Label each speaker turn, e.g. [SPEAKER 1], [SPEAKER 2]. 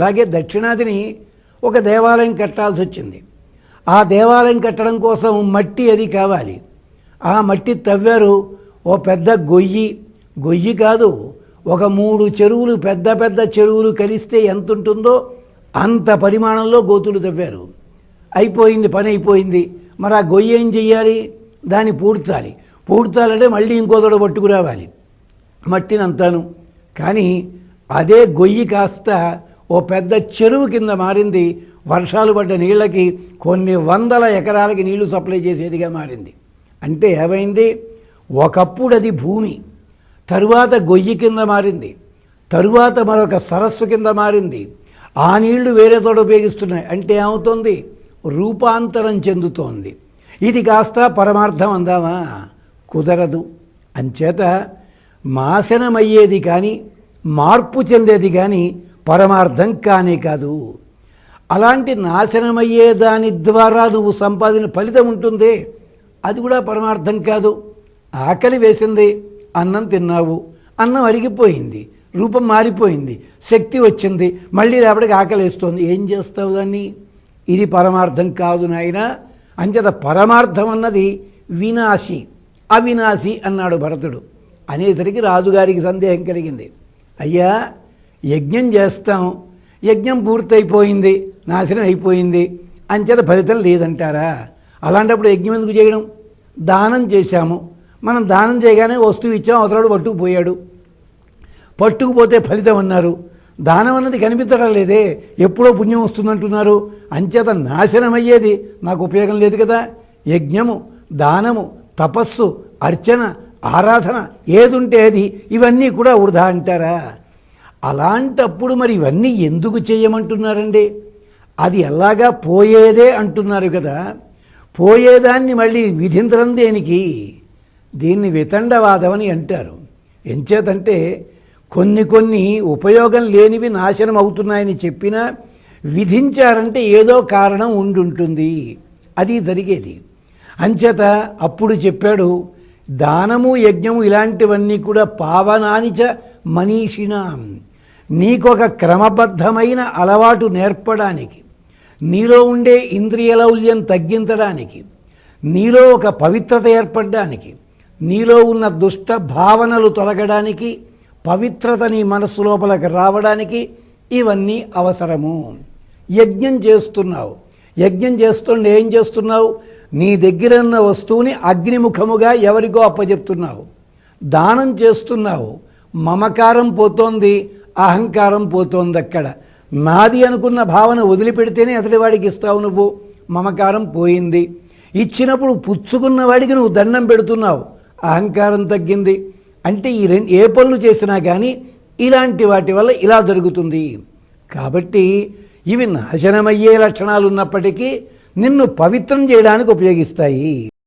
[SPEAKER 1] అలాగే దక్షిణాదిని ఒక దేవాలయం కట్టాల్సి వచ్చింది ఆ దేవాలయం కట్టడం కోసం మట్టి అది కావాలి. ఆ మట్టి తవ్వారు ఓ పెద్ద గొయ్యి. గొయ్యి కాదు ఒక మూడు చెరువులు పెద్ద పెద్ద చెరువులు కలిస్తే ఎంత ఉంటుందో అంత పరిమాణంలో గోతులు తవ్వారు. అయిపోయింది పని అయిపోయింది. మరి ఆ గొయ్యి ఏం చెయ్యాలి? దాన్ని పూడ్చాలి. పూడ్చాలంటే మళ్ళీ ఇంకో తోడ పట్టుకురావాలి. మట్టినంతాను. కానీ అదే గొయ్యి కాస్త ఓ పెద్ద చెరువు కింద మారింది. వర్షాలు పడ్డ నీళ్ళకి కొన్ని వందల ఎకరాలకి నీళ్ళు సప్లై చేసేదిగా మారింది. అంటే ఏమైంది? ఒకప్పుడు అది భూమి తరువాత గొయ్యి కింద మారింది తరువాత మరొక సరస్సు కింద మారింది. ఆ నీళ్ళు వేరే తోట ఉపయోగిస్తున్నాయి. అంటే ఏమవుతుంది? రూపాంతరం చెందుతోంది. ఇది కాస్త పరమార్థం అందామా? కుదరదు. అంచేత మాసనమయ్యేది కానీ మార్పు చెందేది కానీ పరమార్థం కానే కాదు. అలాంటి నాశనమయ్యే దాని ద్వారా నువ్వు సంపాదిన ఫలితం ఉంటుందే. అది కూడా పరమార్థం కాదు. ఆకలి వేసింది అన్నం తిన్నావు అన్నం అరిగిపోయింది రూపం మారిపోయింది శక్తి వచ్చింది మళ్ళీ రేపటికి ఆకలి వేస్తోంది. ఏం చేస్తావు దాన్ని? ఇది పరమార్థం కాదు నాయన. అంచేత పరమార్థం అన్నది వినాశి అవినాశి అన్నాడు భరతుడు. అనేసరికి రాజుగారికి సందేహం కలిగింది. అయ్యా యజ్ఞం చేస్తాం. యజ్ఞం పూర్తయిపోయింది నాశనం అయిపోయింది. అంచేత ఫలితం లేదంటారా? అలాంటప్పుడు యజ్ఞం ఎందుకు చేయడం? దానం చేశాము. మనం దానం చేయగానే వస్తువు ఇచ్చాం అవతలాడు పట్టుకుపోయాడు పట్టుకుపోతే ఫలితం అన్నారు. దానం అన్నది కనిపించడం లేదే. ఎప్పుడో పుణ్యం వస్తుందంటున్నారు. అంచేత నాశనం అయ్యేది నాకు ఉపయోగం లేదు కదా. యజ్ఞము దానము తపస్సు అర్చన ఆరాధన ఏదుంటే అది ఇవన్నీ కూడా వృధా అంటారా? అలాంటప్పుడు మరి ఇవన్నీ ఎందుకు చేయమంటున్నారండి? అది ఎలాగా పోయేదే అంటున్నారు కదా. పోయేదాన్ని మళ్ళీ విధించడం దేనికి? దీన్ని వితండవాదం అని అంటారు. ఎంచేతంటే కొన్ని కొన్ని ఉపయోగం లేనివి నాశనం అవుతున్నాయని చెప్పినా విధించారంటే ఏదో కారణం ఉండుంటుంది. అది జరిగేది. అంచేత అప్పుడు చెప్పాడు దానము యజ్ఞము ఇలాంటివన్నీ కూడా పావనానిచ మనీషిణాం. నీకొక క్రమబద్ధమైన అలవాటు నేర్పడానికి నీలో ఉండే ఇంద్రియలౌల్యం తగ్గించడానికి నీలో ఒక పవిత్రత ఏర్పడడానికి నీలో ఉన్న దుష్ట భావనలు తొలగడానికి పవిత్రత నీ మనస్సు లోపలికి రావడానికి ఇవన్నీ అవసరము. యజ్ఞం చేస్తున్నావు. యజ్ఞం చేస్తుండే ఏం చేస్తున్నావు? నీ దగ్గర ఉన్న వస్తువుని అగ్నిముఖముగా ఎవరికో అప్పచెప్తున్నావు దానం చేస్తున్నావు. మమకారం పోతోంది. అహంకారం పోతోంది అక్కడ నాది అనుకున్న భావన వదిలిపెడితేనే అతడి వాడికి ఇస్తావు నువ్వు. మమకారం పోయింది. ఇచ్చినప్పుడు పుచ్చుకున్న వాడికి నువ్వు దండం పెడుతున్నావు. అహంకారం తగ్గింది. అంటే ఈ రెండు ఏ పనులు చేసినా కానీ ఇలాంటి వాటి వల్ల ఇలా జరుగుతుంది. కాబట్టి ఇవి నాశనమయ్యే లక్షణాలు ఉన్నప్పటికీ నిన్ను పవిత్రం చేయడానికి ఉపయోగిస్తాయి.